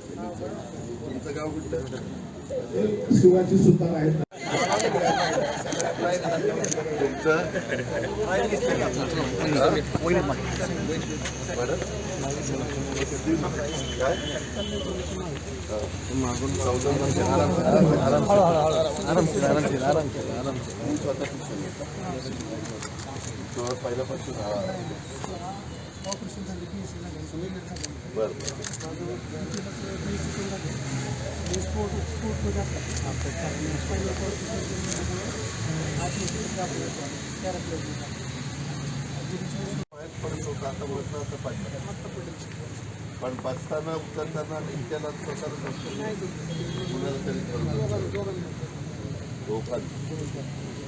तुमचं गाव कुठलं शिवाजी सुतार आहेत. तुमचं? बरं काय मागून चौदा आराम आराम आराम आरामशीर आरामशीर आरामशीर आरामशीर मी स्वतः शिक्षण तुझं पहिल्यापासून हा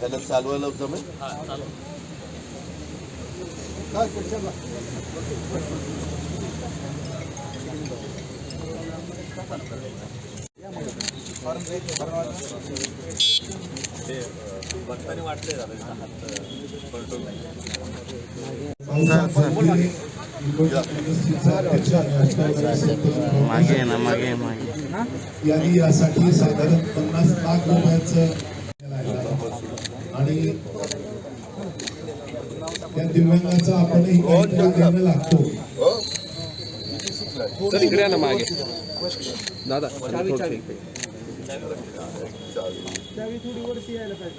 ह्याला चालवायला जमेल मागे ना मागे मागे. यांनी यासाठी साधारण पन्नास लाख रुपयाचं. आणि त्या दिव्यांगाचा आपणही काहीतरी लागतो हो? इकडे ना मागे दादा.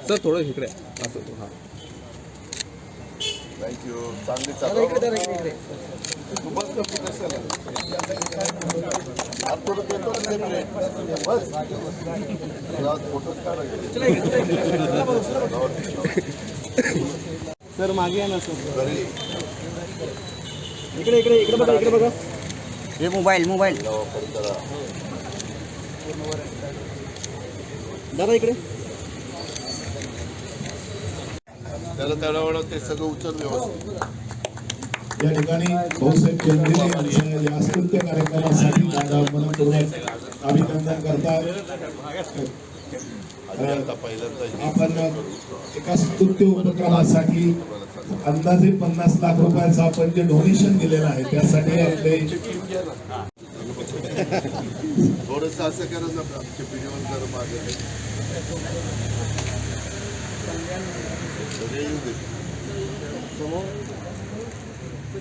सर थोडं इकडे. असं हा थँक्यू चांगली सर मागे या ना सर. इकडे इकडे इकडे बघा इकडे बघा. हे मोबाईल मोबाईल. दादा इकडे. त्याला त्याला ते सगळं उचल व्यवस्थित. या ठिकाणी भाऊसाहेब चंदेले यांचं या स्तुत्य कार्यक्रमासाठी दादा मनपूर्वक अभिनंदन करतात. आपण एका स्तुत्य उपक्रमासाठी अंदाजे पन्नास लाख रुपयाचं आपण जे डोनेशन दिलेलं आहे त्यासाठी आपले थोडस असं करत ना आमच्या पिढीवर जर मागे सगळे